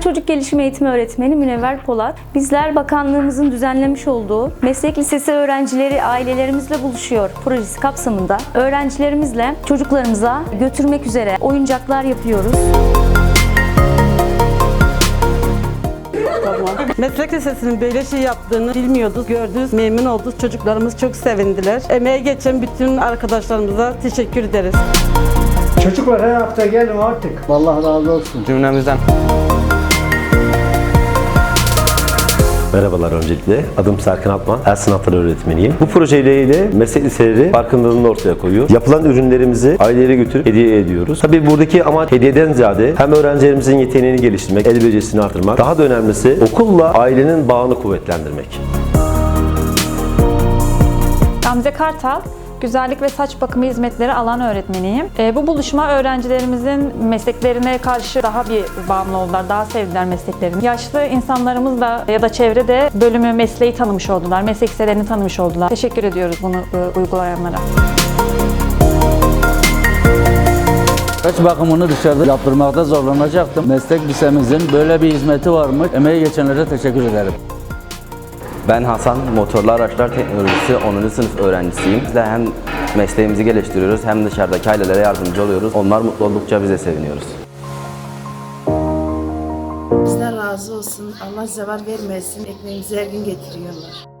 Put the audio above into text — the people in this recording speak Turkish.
Çocuk Gelişimi Eğitimi Öğretmeni Münevver Polat. Bizler bakanlığımızın düzenlemiş olduğu meslek lisesi öğrencileri ailelerimizle buluşuyor projesi kapsamında öğrencilerimizle çocuklarımıza götürmek üzere oyuncaklar yapıyoruz. Meslek Lisesi'nin böyle şey yaptığını bilmiyorduk, gördük, memnun olduk. Çocuklarımız çok sevindiler. Emeğe geçen bütün arkadaşlarımıza teşekkür ederiz. Çocuklar her hafta gelin artık. Allah razı olsun. cümlemizden. Merhabalar öncelikle. Adım Serkan Altman. El Sanatları öğretmeniyim. Bu projeyle meslek liseleri farkındalığını ortaya koyuyor. Yapılan ürünlerimizi ailelere götürüp hediye ediyoruz. Tabii buradaki amaç hediyeden ziyade hem öğrencilerimizin yeteneğini geliştirmek, el becerisini artırmak, daha da önemlisi okulla ailenin bağını kuvvetlendirmek. Gamze Kartal, güzellik ve saç bakımı hizmetleri alan öğretmeniyim. E, bu buluşma öğrencilerimizin mesleklerine karşı daha bir bağımlı oldular, daha sevdiler mesleklerini. Yaşlı insanlarımız da ya da çevrede bölümü, mesleği tanımış oldular, meslek tanımış oldular. Teşekkür ediyoruz bunu e, uygulayanlara. Saç bakımını dışarıda yaptırmakta zorlanacaktım. Meslek lisemizin böyle bir hizmeti varmış. Emeği geçenlere teşekkür ederim. Ben Hasan, Motorlu Araçlar Teknolojisi 10. sınıf öğrencisiyim. Biz de hem mesleğimizi geliştiriyoruz hem dışarıdaki ailelere yardımcı oluyoruz. Onlar mutlu oldukça biz de seviniyoruz. Bizden razı olsun. Allah zeval vermesin. Ekmeğimizi her gün getiriyorlar.